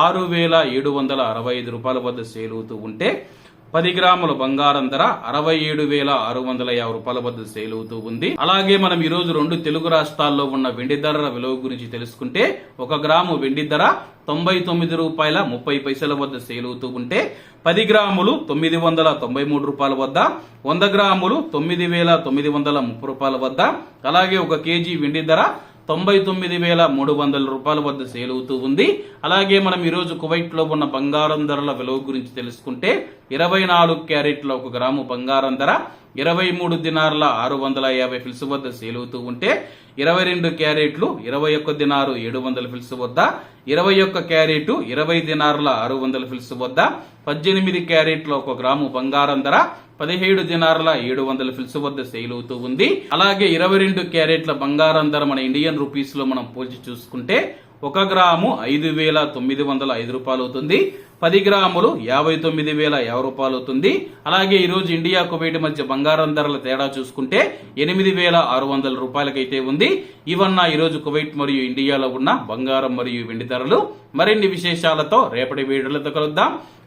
ఆరు వేల ఏడు వందల అరవై ఐదు రూపాయల వద్ద సేలుగుతూ ఉంటే పది గ్రాముల బంగారం ధర అరవై ఏడు వేల ఆరు వందల యాభై రూపాయల వద్ద సేలుగుతూ ఉంది. అలాగే మనం ఈ రోజు రెండు తెలుగు రాష్ట్రాల్లో ఉన్న వెండి ధరల విలువ గురించి తెలుసుకుంటే ఒక గ్రాము వెండి ధర తొంభై తొమ్మిది రూపాయల ముప్పై పైసల వద్ద సేలుగుతూ ఉంటే పది గ్రాములు తొమ్మిది వందల తొంభై మూడు రూపాయల వద్ద వంద గ్రాములు తొమ్మిది వేల తొమ్మిది వందల ముప్పై రూపాయల వద్ద అలాగే ఒక కేజీ వెండి ధర తొంభై తొమ్మిది వేల మూడు వందల రూపాయల వద్ద సేల్ అవుతూ ఉంది. అలాగే మనం ఈరోజు కువైట్లో ఉన్న బంగారం ధరల విలువ గురించి తెలుసుకుంటే ఇరవై నాలుగు క్యారెట్ల ఒక గ్రాము బంగారం ధర ఇరవై మూడు దినార్ల ఆరు వందల యాభై ఫిల్స్ వద్ద సేల్ అవుతూ ఉంటే ఇరవై రెండు క్యారెట్లు ఇరవై ఒక్క దినారు ఏడు వందల ఫిల్స్ వద్ద ఇరవై ఒక్క క్యారెట్ ఇరవై దినార్ల ఆరు వందల ఫిల్స్ వద్ద పద్దెనిమిది క్యారెట్ల ఒక గ్రాము బంగారం ధర పదిహేడు దినారుల ఏడు వందల ఫిల్స్ వద్ద సేల్ అవుతూ ఉంది. అలాగే ఇరవై రెండు క్యారెట్ల బంగారం ధర మన ఇండియన్ రూపీస్లో మనం పోల్చి చూసుకుంటే ఒక గ్రాము ఐదు వేల తొమ్మిది వందల ఐదు రూపాయలు అవుతుంది. పది గ్రాములు యాభై తొమ్మిది వేల యాభై రూపాయలు అవుతుంది. అలాగే ఈ రోజు ఇండియా కువైట్ మధ్య బంగారం ధరల తేడా చూసుకుంటే ఎనిమిది వేల ఆరు వందల రూపాయలకైతే ఉంది. ఇవన్న ఈ రోజు కువైట్ మరియు ఇండియాలో ఉన్న బంగారం మరియు వెండి ధరలు. మరిన్ని విశేషాలతో రేపటి వీడియోలతో కలుద్దాం.